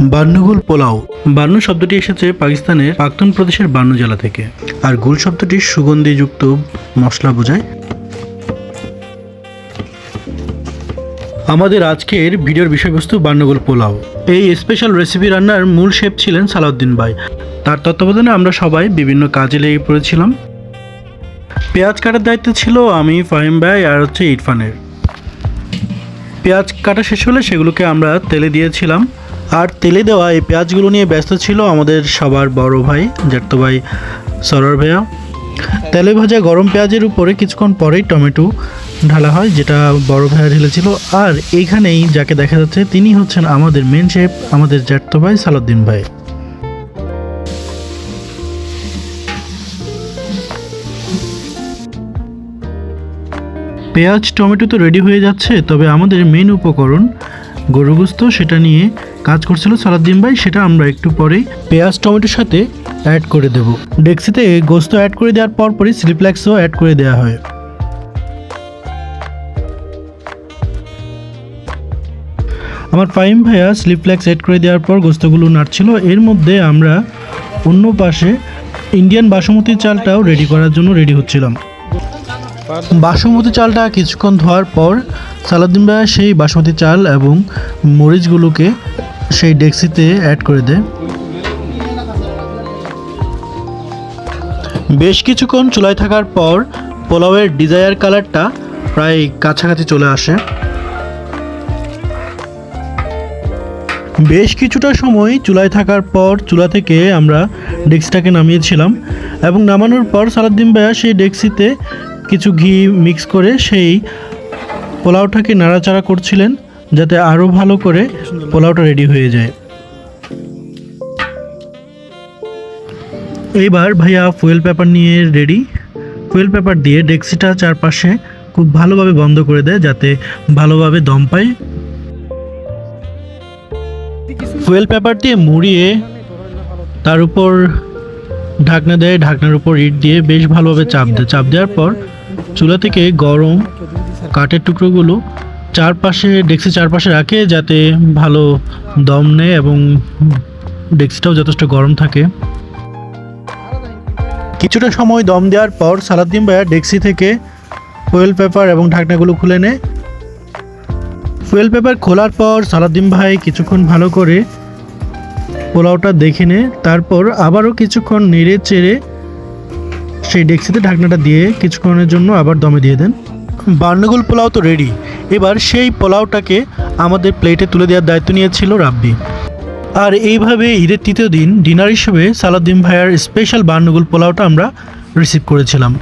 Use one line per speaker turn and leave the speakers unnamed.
বান্নুগুল পোলাও। বান্নু শব্দটি এসেছে পাকিস্তানের পাক্তুন প্রদেশের বান্নু জেলা থেকে। আর গুল শব্দটি সুগন্ধিযুক্ত মশলা বোঝায়। আমাদের আজকের ভিডিওর বিষয়বস্তু বান্নগুল পোলাও। এই স্পেশাল রেসিপি রান্নার মূল শেফ ছিলেন সালাউদ্দিন ভাই। তার তত্ত্বাবধানে আমরা সবাই বিভিন্ন কাজে লেগে পড়েছিলাম। পেঁয়াজ কাটার দায়িত্ব ছিল আমি, ফাহিম ভাই আর হচ্ছে ইরফানের। পেঁয়াজ কাটা শেষ হলে সেগুলোকে আমরা তেলে দিয়েছিলাম। আর তেলে দেওয়া এই পেঁয়াজগুলো নিয়ে ব্যস্ত ছিল আমাদের সবার বড় ভাই, জ্যাঠতো ভাই সরর ভাইয়া। তেলে ভাজা গরম পেঁয়াজের উপরে কিছুক্ষণ পরেই টমেটো ঢালা হয়, যেটা বড় ভাইয়া ঢেলেছিল। আর এইখানেই যাকে দেখা যাচ্ছে, তিনি হচ্ছেন আমাদের মেন শেফ আমাদের জ্যাঠতো ভাই সালাউদ্দিন ভাই। পেঁয়াজ, টমেটো তো রেডি হয়ে যাচ্ছে, তবে আমাদের মেন উপকরণ গরু গোস্ত সেটা নিয়ে কাজ করছিল সালাদ্দিন ভাই, সেটা আমরা একটু পরেই পেঁয়াজ, টমেটোর সাথে অ্যাড করে দেব। ডেক্সিতে গোস্ত অ্যাড করে দেওয়ার পর পরই স্লিপ্ল্যাক্সও অ্যাড করে দেওয়া হয়। আমার ফাইম ভাইয়া স্লিপফ্ল্যাক্স অ্যাড করে দেওয়ার পর গোস্তগুলো নাড়ছিল। এর মধ্যে আমরা অন্য পাশে ইন্ডিয়ান বাসমতি চালটাও রেডি করার জন্য রেডি হচ্ছিলাম। বাসমতি চালটা কিছুক্ষণ ধোয়ার পর সালাদ্দিন ভাইয়া সেই বাসমতি চাল এবং মরিচগুলোকে সেই ডেক্সিতে অ্যাড করে দেয়। বেশ কিছুক্ষণ চুলায় থাকার পর পোলাওয়ের ডিজায়ার কালারটা প্রায় কাছাকাছি চলে আসে। বেশ কিছুটা সময় চুলায় থাকার পর চুলা থেকে আমরা ডেক্সিটাকে নামিয়েছিলাম এবং নামানোর পর সালাদ্দিন ভাইয়া সেই ডেক্সিতে কিছু ঘি মিক্স করে সেই পোলাওটাকে নাড়াচাড়া করছিলেন যাতে আরও ভালো করে পোলাওটা রেডি হয়ে যায়। এইবার ভাইয়া ফুয়েল পেপার নিয়ে রেডি ফুয়েল পেপার দিয়ে ডেক্সিটা চারপাশে খুব ভালোভাবে বন্ধ করে দেয় যাতে ভালোভাবে দম পায়। ফুয়েল পেপার দিয়ে মুড়িয়ে তার উপর ঢাকনা দেয়, ঢাকনার উপর ইট দিয়ে বেশ ভালোভাবে চাপ দেয়। চাপ দেওয়ার পর চুলা থেকে গরম কাঠের টুকরোগুলো চারপাশে ডেক্সি চারপাশে রাখে যাতে ভালো দম নেয় এবং ডেক্সিটাও যথেষ্ট গরম থাকে। কিছুটা সময় দম দেওয়ার পর সালাদ্দিন ভাইয়া ডেক্সি থেকে ফুয়েল পেপার এবং ঢাকনাগুলো খুলে নেয়। ফুয়েল পেপার খোলার পর সালাদ্দিন ভাই কিছুক্ষণ ভালো করে পোলাওটা দেখে নে তারপর আবারও কিছুক্ষণ নেড়ে চেড়ে সেই ডেক্সিতে ঢাকনাটা দিয়ে কিছুক্ষণের জন্য আবার দমে দিয়ে দেন। বার্নগুল পোলাও তো রেডি এবার সেই পোলাওটাকে আমাদের প্লেটে তুলে দেওয়ার দায়িত্ব নিয়েছিল রাব্বি। আর এইভাবে ঈদের তৃতীয় দিন ডিনার হিসেবে সালাদ্দিন ভাইয়ার স্পেশাল বার্নগুল পোলাওটা আমরা রিসিভ করেছিলাম।